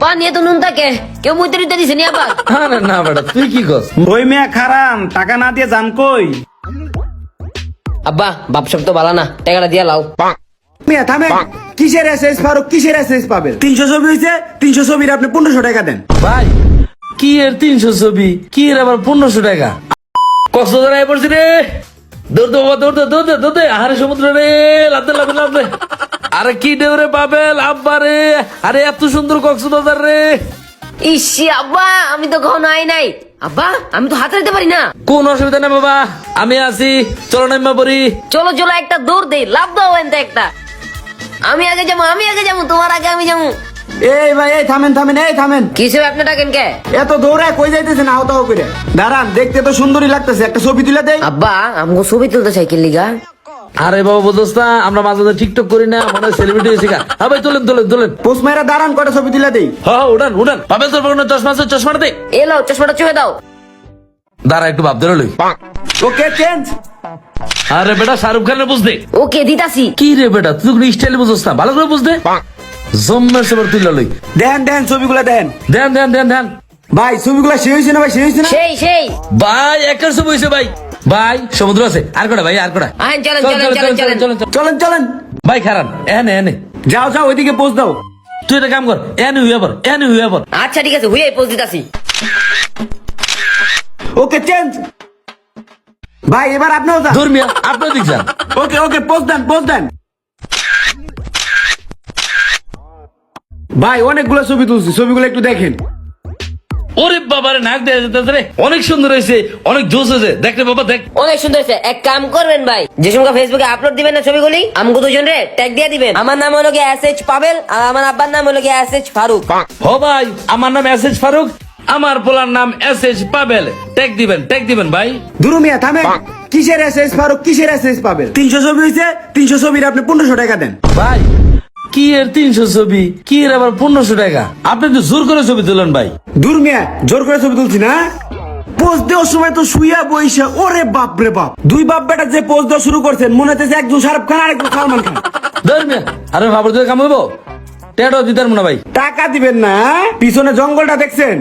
পানি এত নুন থাকে। কেউ মুইতে দিতে দিছে নি আবার। আরে না বেটা তুই কি কস? ওই মেয়ে খারান টাকা না দিয়ে যান কই? আব্বা বাপ তো ভালো না টাকাটা দিয়া লাও। মিয়া থামে কিসের এসএস ফারুক কিসের এসএস পাবেন তিনশো ছবি হয়েছে তিনশো ছবির আপনি পনেরোশো টাকা দেন। ভাই কি এর তিনশো ছবি? কি এর আবার পনেরোশো টাকা? কক্সবাজার আয় পড়ছি রে। দৌড় দৌড় দৌড় দে দৌড় দে। আহারে সমুদ্র রে লাভতে লাভতে লাভতে আরে কি দেও রে পাবেল আব্বা রে? আরে এত সুন্দর কক্সবাজার রে। ইসি আব্বা আমি তো কখনো আই নাই। আব্বা আমি তো হাতে দিতে পারি না। কোন অসুবিধা নেই বাবা আমি আছি। চলো নাম্বা পড়ি। চলো চলো একটা দৌড় দেই লাভ দাও এনতে একটা। আমি আগে যাব আমি আগে যাব তোমার আগে আমি যাব। এই ভাই এই থামেন থামেন এই থামেন। কিসে আপনি ডাকেন কে? এত দৌড়ায় কই যাইতেছেন আহত করে দাঁড়ান দেখতে তো সুন্দরই লাগতেছে একটা ছবি তুলে দেই। আব্বা আমাকে ছবি তুলতে সাইকেল লিগা? আরে বাবা বুঝোস্তা আমরা মাঝে মাঝে টিকটক করি না মনে হয় সেলিব্রিটি হয়েছি গা। হ্যাঁ ভাই তোলেন তোলেন তোলেন। পোস্ট মেরা দাঁড়ান কটা ছবি তুলে দেই? হ্যাঁ হ্যাঁ, উঠান উঠান পাবেল তোর পকেটে চশমা আছে চশমাটা দে। এলো চশমাটা চুয়ে দাও। দাঁড়া একটু ভাব ধরে লই। ওকে চেঞ্জ আরে বেটা শাহরুখ খানের বুঝতে ওকে দিতাছি। কি রে বেটা তুই কোনো স্টাইল বুঝোস না। ভালো করে বুঝ বুঝতে জম্মের সেবার তুই লই। দেন দেন ছবিগুলো দেন। দেন দেন দেন দেন। ভাই ছবিগুলা সে হয়েছে না ভাই সে হয়েছে না? সেই সেই। ভাই একের সব হয়েছে ভাই। ভাই সমুদ্র আছে। আর কটা ভাই আর কটা? চলেন চল, চলেন চল, চলেন চলেন চল, চল। চলেন চলেন। ভাই খারান এনে এনে। যাও যাও ওইদিকে পোস্ট দাও। তুই একটা কাম কর এনে হুইয়া পর এনে হুইয়া পর আচ্ছা ঠিক আছে হুইয়াই পোজ দিতাছি। ওকে চেঞ্জ ভাই এবার আপনিও যান। ধর্মিয়া আপনার দিক যান। ওকে ওকে পোস্ট দেন পোস্ট দেন। ভাই অনেকগুলো ছবি তুলছি ছবিগুলো একটু দেখেন। ওরে বাবারে নাক দেয়া যেতেছে রে। অনেক সুন্দর হয়েছে অনেক জোস হয়েছে। দেখ রে বাবা দেখ। অনেক সুন্দর হয়েছে। এক কাম করবেন ভাই যে সময় ফেসবুকে আপলোড দিবেন না ছবিগুলি আমাকে দুজন রে ট্যাগ দিয়ে দিবেন। আমার নাম হলো গিয়ে এস এইচ পাবেল আর আমার আব্বার নাম হলো গিয়ে এস এইচ ফারুক। হ ভাই আমার নাম এস এস ফারুক আমার পোলার নাম এস এস পাবেল। ট্যাগ দিবেন ট্যাগ দিবেন ভাই। দুরু মিয়া থামেন। কিসের এসএস ফারুক কিসের এসএস পাবেন তিনশো ছবি হয়েছে তিনশো ছবির আপনি পনেরোশো টাকা দেন। ভাই কি এর তিনশো ছবি? কি এর আবার পনেরোশো টাকা? আপনি তো জোর করে ছবি তুলেন ভাই। দূর মিয়া জোর করে ছবি তুলছি না? পোস্ট দেওয়ার সময় তো শুইয়া বইসা ওরে বাপ রে বাপ। দুই বাপ বেটা যে পোস্ট দেওয়া শুরু করছেন মনে হচ্ছে একজন শাহরুখ খান আর একজন সালমান খান। ধর্মিয়া আরে ভাবর দিয়ে কামাবো টেটো দিতার মনে ভাই। টাকা দিবেন না? পিছনে জঙ্গলটা দেখছেন?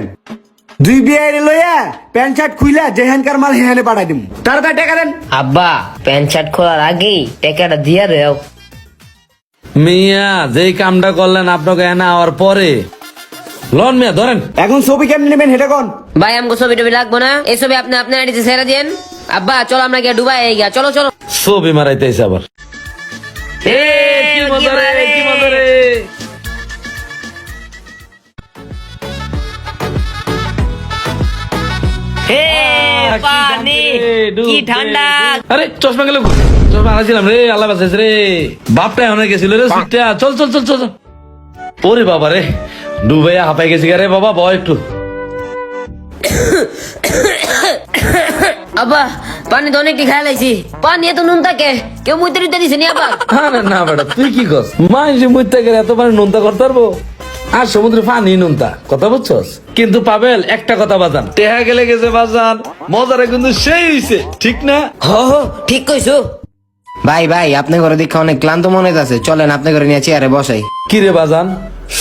দুই বিয়ে লইয়া প্যান্ট শার্ট খুইলা যেহানকার মাল হেহানে পাঠাই দিম। তাড়াতাড়ি টাকা দেন। আব্বা প্যান্ট শার্ট খোলার আগেই টাকাটা দিয়া দেও। মিয়া যেই কামটা করলেন আপনাকে এনে আওয়ার পরে। লন মিয়া ধরেন। এখন ছবি কেমনি নেবেন হেঁটে কোন? ভাই আমাকে ছবি টবি লাগবো না। এই ছবি আপনি আপনার আইডিতে ছেড়ে দেন আব্বা চলো আমরা গিয়ে ডুবাই গিয়া চলো চলো। ছবি মারাইতেছে আবার। এ, কি মজা রে, কি মজা রে। আহ, কি রে, ডুব ঠান্ডা। আরে চশমা গেল হারাইছিলাম রে আল্লাহ বাঁচাইছে রে। বাপটা অনেক গেছিল রে সিটটা। চল চল চল চল। ওরে বাবা রে ডুবাইয়া হাঁপাই গেছি রে বাবা বয় একটু। আব্বা পানি তো অনেকটি খাই লাইছি। পানি এত নুন থাকে কেউ মুইতে দিতে দিছে নি না বেটা তুই কি মুইতে গেলে এত পানি নুনতা করতে পারব? আর সমুদ্রে পানি নুনতা কথা বুঝছস? কিন্তু পাবেল একটা কথা বাজান। টেহা গেলে গেছে বাজান মজারে কিন্তু সেই হইছে ঠিক না? হ হ ঠিক কইছো। ভাই ভাই আপনি ঘরে দেখে অনেক ক্লান্ত মনে আছে চলেন আপনি ঘরে নিয়ে চেয়ারে বসাই। কি রে বাজান?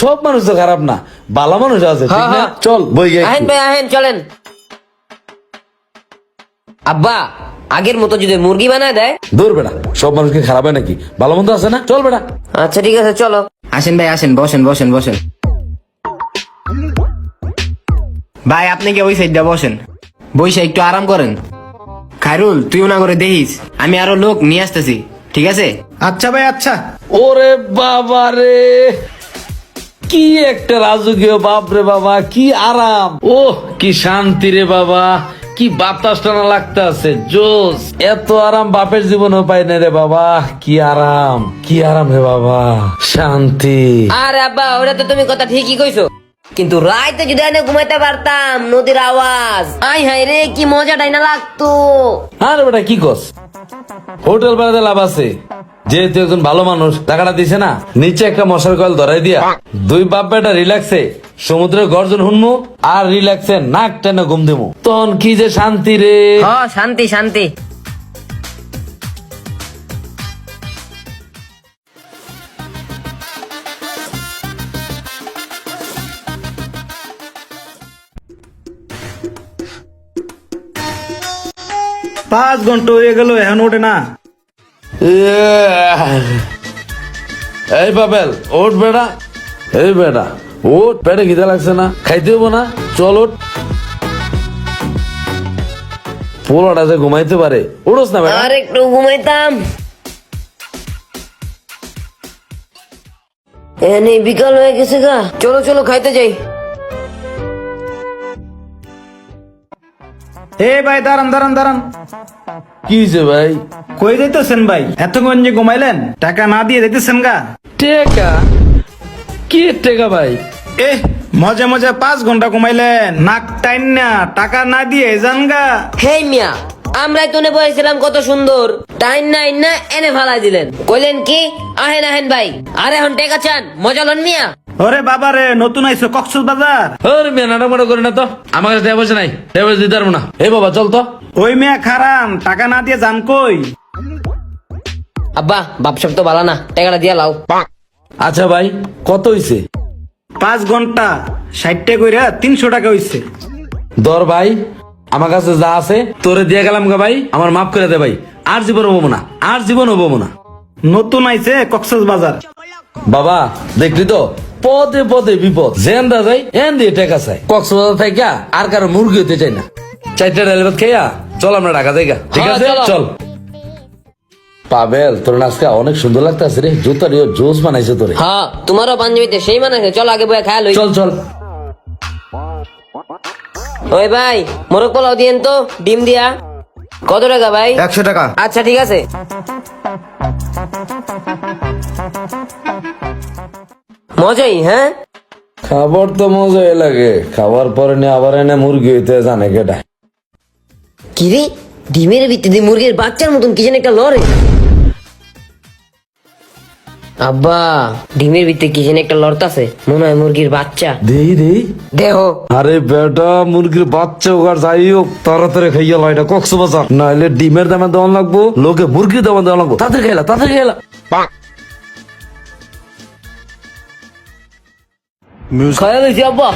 সব মানুষ তো খারাপ না ভালো মানুষ আছে ঠিক হ্যাঁ, না? হ্যাঁ। চল বই আহেন ভাই আহেন চলেন। আব্বা আগের মতো যদি মুরগি বানায় দেয়? দূর বেটা সব মানুষকে খারাপ হয় নাকি? ভালো মন্দ আছে না? চল বেটা আচ্ছা ঠিক আছে চলো। আসেন ভাই আসেন বসেন বসেন বসেন। ভাই আপনি কি ওই সাইডটা বসেন? বইসা একটু আরাম করেন। খায়রুল তুইও না করে দেখিস আমি আরও লোক নিয়ে আসতেছি ঠিক আছে? আচ্ছা ভাই আচ্ছা। ওরে বাবা রে কি একটা রাজকীয় বাপ রে বাবা কি আরাম। ও কি শান্তি রে বাবা কি বাতাস টানা লাগতে আছে জোস। এত আরাম বাপের জীবনও পাই না রে বাবা কি আরাম কি আরাম রে বাবা শান্তি। আরে আব্বা ওটা তো তুমি কথা ঠিকই কইছো। কিন্তু রাইতে যদি এনে ঘুমাইতে পারতাম নদীর আওয়াজ। আই হাই রে কি মজাটাই না লাগতো। আরে বেটা কি কস? হোটেল বাড়াতে লাভ আছে। যেহেতু একজন ভালো মানুষ টাকাটা দিছে না নিচে একটা মশার কয়েল ধরাই দিয়া দুই বাপ বেটা রিল্যাক্সে সমুদ্রের গর্জন শুনমু আর রিল্যাক্সে নাক টেনে ঘুম দিমু। তখন কি যে শান্তি রে। হ শান্তি শান্তি। পাঁচ ঘণ্টা হয়ে গেল এখন ওঠে না। এই পাবেল ওট বেটা এই বেটা ওট পেটে খিদে লাগছে না খাইতে হব না চল ওট পোলাটা যে ঘুমাইতে পারে উড়োস না বেটা আর একটু ঘুমাইতাম। এনে বিকাল হয়ে গেছে গা। চলো চলো খাইতে যাই। এ ভাই দাঁড়ান দাঁড়ান দাঁড়ান। কি হয়েছে ভাই? কই যাইতেছেন ভাই? এতক্ষণ যে ঘুমাইলেন টাকা না দিয়ে যাইতেছেন গা? টেকা? কি টেকা ভাই? এ মজা মজা পাঁচ ঘণ্টা ঘুমাইলেন। নাক টাইন না টাকা না দিয়ে যান গা। হেই মিয়া আমরাই তো বলেছিলাম কত সুন্দর। টাইম নাই না এনে ফালাই দিলেন। কইলেন কি? আহেন আহেন ভাই। আরে এখন টেকা চান। মজা লন মিয়া। ওরে বাবা রে নতুন আইছো কক্সবাজার। বাজার আরে মেয়ে নাটক করে না তো। আমার কাছে নাই পয়সা দিতে পারব না। এই বাবা চল তো। ওই মেয়ে খারান টাকা না দিয়ে যান কই? আব্বা বাপ সব তো ভালো না টাকাটা দিয়া লাও। আচ্ছা ভাই কত হইছে? পাঁচ ঘণ্টা ষাটটা কইরা তিনশো টাকা হইছে। দর ভাই আমার কাছে যা আছে তোরে দিয়ে গেলাম গা ভাই আমার মাফ করে দে ভাই। আর জীবন হব না আর জীবন হব না। নতুন আইছে কক্সবাজার বাজার। বাবা দেখলি তো? পদে পদে বিপদ। জেন দা যাই এন দিয়ে টেকা চাই কক্সবাজার থেকে আর কারও মুরগি হতে চাই না। চারটা ডাল ভাত খাইয়া চল আমরা ঢাকা থেকে ঠিক হ্যাঁ, আছে? চল। পাবেল তোর আজকে অনেক সুন্দর লাগতেছে রে। জুতার জোস বানাইছে তোরে। হ্যাঁ তোমারও পাঞ্জাবিতে সেই মানে চল আগে বয়ে খায়া লই। চল চল। ওই ভাই মোরগ পোলাও দিয়েন তো ডিম দিয়া। কত টাকা ভাই? একশো টাকা। আচ্ছা ঠিক আছে। মজাই হ্যাঁ? খাবার তো মজাই লাগে। খাবার পরে নিয়ে আবার এনে মুরগি হইতে জানে কেটা কিরে ডিমের ভিত্তিতে মুরগির বাচ্চার মতন কি যেন একটা লড়ে আব্বা ডিমের ভিতরে কি যেন একটা লড়তাছে? মনে হয় মুরগির বাচ্চা। দেই দেই। দেহ। আরে বেটা মুরগির বাচ্চা হোক আর যাই হোক তাড়াতাড়ি খাইয়া লয়টা কক্সবাজার। নাহলে ডিমের দামে দেওয়া লাগবো লোকে মুরগির দামে দেওয়া লাগবো। তাড়াতাড়ি খাইলা তাড়াতাড়ি খাইলা। খায়া লইছি আব্বা।